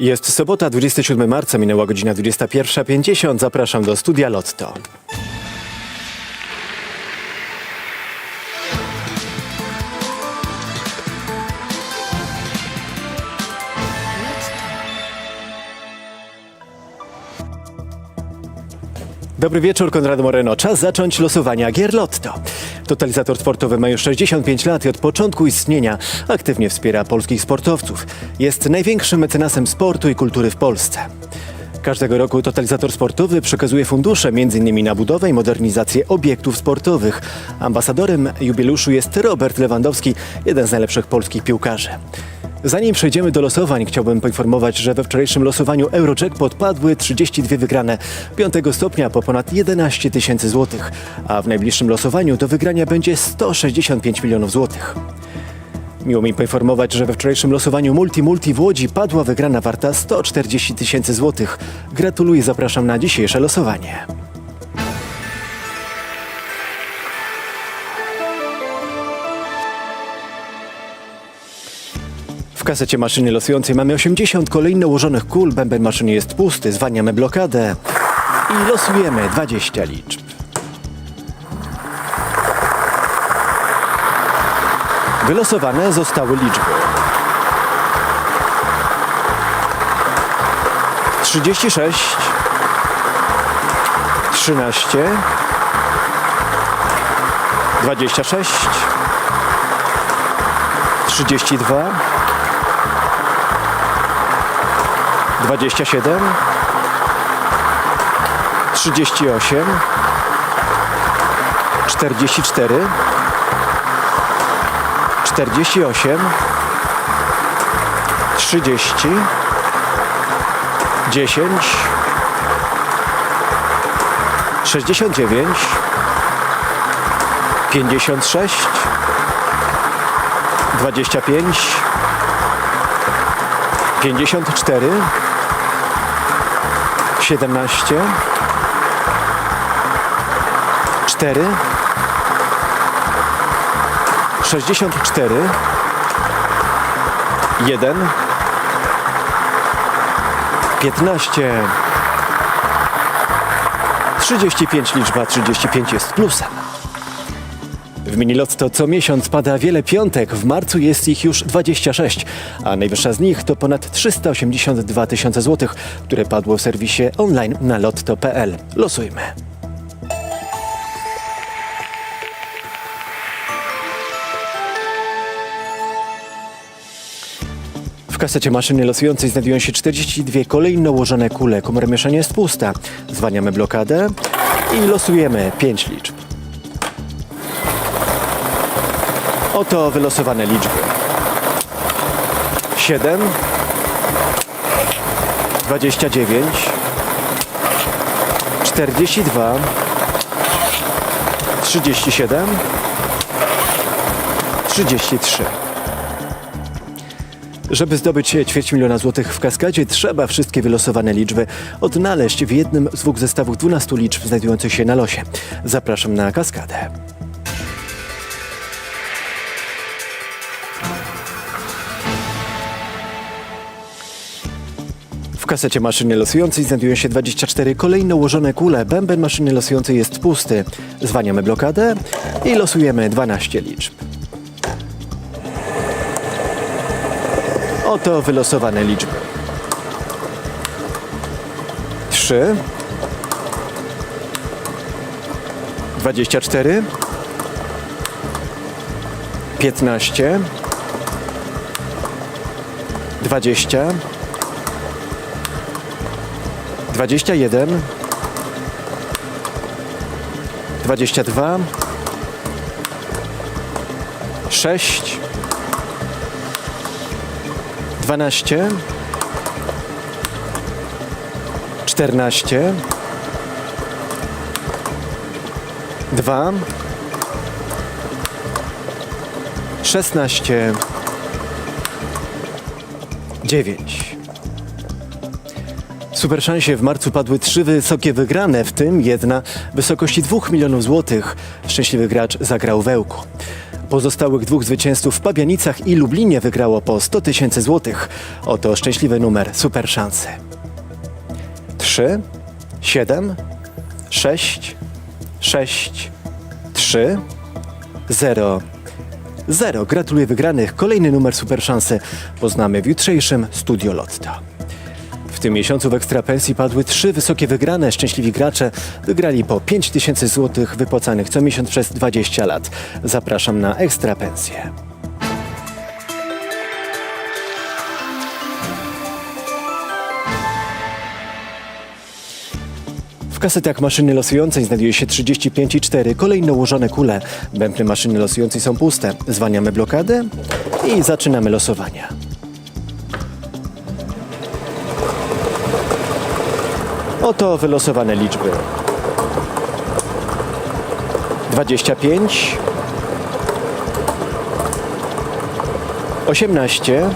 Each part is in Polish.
Jest sobota, 27 marca, minęła godzina 21.50. Zapraszam do studia Lotto. Dobry wieczór, Konrad Moreno. Czas zacząć losowania gier Lotto. Totalizator sportowy ma już 65 lat i od początku istnienia aktywnie wspiera polskich sportowców. Jest największym mecenasem sportu i kultury w Polsce. Każdego roku Totalizator Sportowy przekazuje fundusze m.in. na budowę i modernizację obiektów sportowych. Ambasadorem jubileuszu jest Robert Lewandowski, jeden z najlepszych polskich piłkarzy. Zanim przejdziemy do losowań, chciałbym poinformować, że we wczorajszym losowaniu Eurojackpot padły 32 wygrane 5 stopnia po ponad 11 tysięcy złotych, a w najbliższym losowaniu do wygrania będzie 165 milionów złotych. Miło mi poinformować, że we wczorajszym losowaniu Multi Multi w Łodzi padła wygrana warta 140 tysięcy złotych. Gratuluję, zapraszam na dzisiejsze losowanie. W kasecie maszyny losującej mamy 80 kolejno ułożonych kul, bęben maszyny jest pusty, zwalniamy blokadę. I losujemy 20 liczb. Wylosowane zostały liczby. 36 13 26 32 27 38 44 48 30 10 69 56 25 54 17 4 64 1 15 35 liczba 35 jest plusem. W Minilotto co miesiąc pada wiele piątek, w marcu jest ich już 26, a najwyższa z nich to ponad 382 tysiące złotych, które padło w serwisie online na lotto.pl. Losujmy. W kasecie maszyny losującej znajdują się 42 kolejno ułożone kule. Komora mieszania jest pusta. Zwalniamy blokadę i losujemy 5 liczb. Oto wylosowane liczby. 7 29 42 37 33 żeby zdobyć ćwierć miliona złotych w kaskadzie, trzeba wszystkie wylosowane liczby odnaleźć w jednym z dwóch zestawów 12 liczb znajdujących się na losie. Zapraszam na kaskadę. Kasecie maszyny losującej znajdują się 24 kolejno ułożone kule. Bęben maszyny losującej jest pusty. Zwaniamy blokadę i losujemy 12 liczb. Oto wylosowane liczby. 3 24 15 20 21 22 6 12 14 2 16 9 Super szansie w marcu padły trzy wysokie wygrane, w tym jedna w wysokości 2 milionów złotych. Szczęśliwy gracz zagrał wełku. pozostałych dwóch zwycięzców w Pabianicach i Lublinie wygrało po 100 tysięcy złotych. Oto szczęśliwy numer super szansy. 3, 7, 6, 6, 3, 0, 0. Gratuluję wygranych. Kolejny numer super szansy poznamy w jutrzejszym Studio Lotto. W tym miesiącu w Ekstrapensji padły trzy wysokie wygrane. Szczęśliwi gracze wygrali po 5 tysięcy złotych wypłacanych co miesiąc przez 20 lat. Zapraszam na Ekstrapensję. W kasetach maszyny losującej znajduje się 35 i 4 kolejno ułożone kule. Bębny maszyny losującej są puste. Zwaniamy blokadę i zaczynamy losowania. Oto wylosowane liczby. 25 18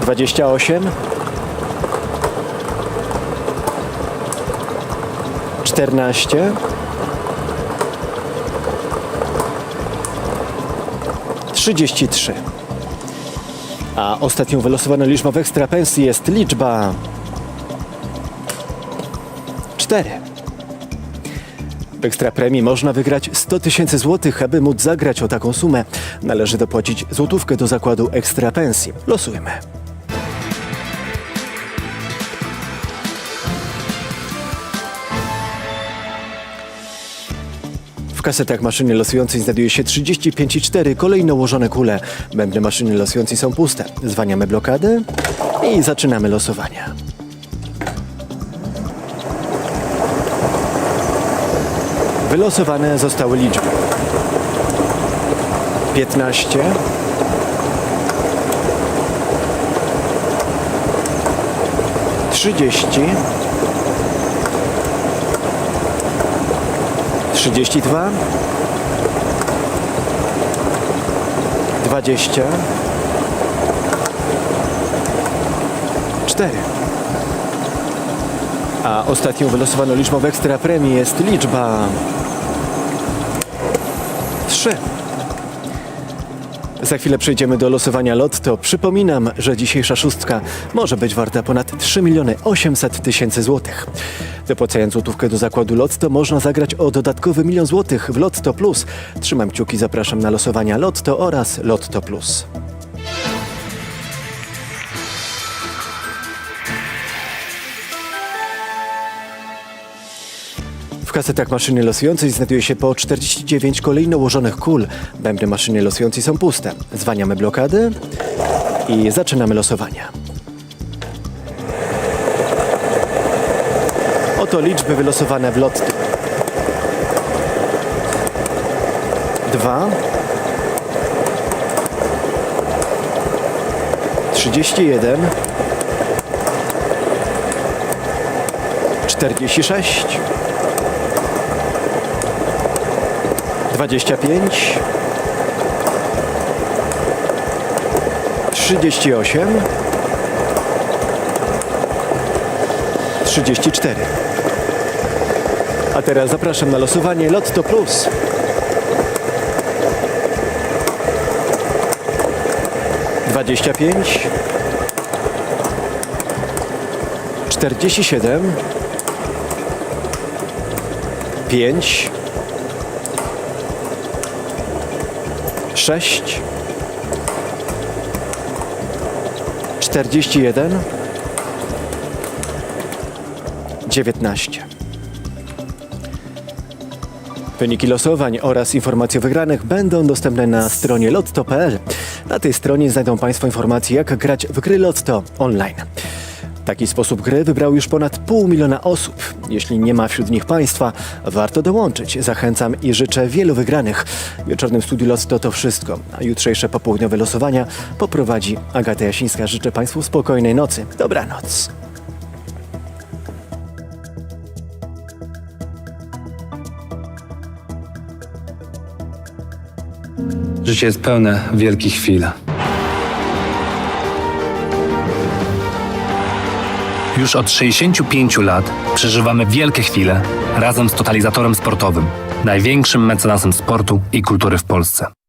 28 14 33 a ostatnią wylosowaną liczbą w ekstrapensji jest liczba 4. W ekstrapremii można wygrać 100 tysięcy złotych. Aby móc zagrać o taką sumę, należy dopłacić złotówkę do zakładu ekstrapensji. Losujmy. W kasetach maszyny losującej znajduje się 35 i 4 kolejno ułożone kule. Bębny maszyny losującej są puste. Zwaniamy blokadę i zaczynamy losowania. Wylosowane zostały liczby 15 30 32 20 4 A ostatnią wylosowaną liczbą w ekstra premii jest liczba 3 za chwilę przejdziemy do losowania lotto. Przypominam, że dzisiejsza szóstka może być warta ponad 3 miliony 800 tysięcy złotych. Dopłacając złotówkę do zakładu Lotto można zagrać o dodatkowy milion złotych w Lotto Plus. Trzymam kciuki, zapraszam na losowania Lotto oraz Lotto Plus. W kasetach maszyny losującej znajduje się po 49 kolejno ułożonych kul. Bębny maszyny losującej są puste. Zwaniamy blokady i zaczynamy losowania. Oto liczby wylosowane w lotto. 2 31 46 25 38 34 A teraz zapraszam na losowanie Lotto Plus. Dwadzieścia pięć, czterdzieści siedem, pięć, sześć, czterdzieści jeden, dziewiętnaście. Wyniki losowań oraz informacje o wygranych będą dostępne na stronie lotto.pl. Na tej stronie znajdą Państwo informacje, jak grać w gry Lotto online. Taki sposób gry wybrał już ponad pół miliona osób. Jeśli nie ma wśród nich Państwa, warto dołączyć. Zachęcam i życzę wielu wygranych. Wieczornym studiu Lotto to wszystko. A jutrzejsze popołudniowe losowania poprowadzi Agata Jasińska. Życzę Państwu spokojnej nocy. Dobranoc. Życie jest pełne wielkich chwil. Już od 65 lat przeżywamy wielkie chwile razem z totalizatorem sportowym, największym mecenasem sportu i kultury w Polsce.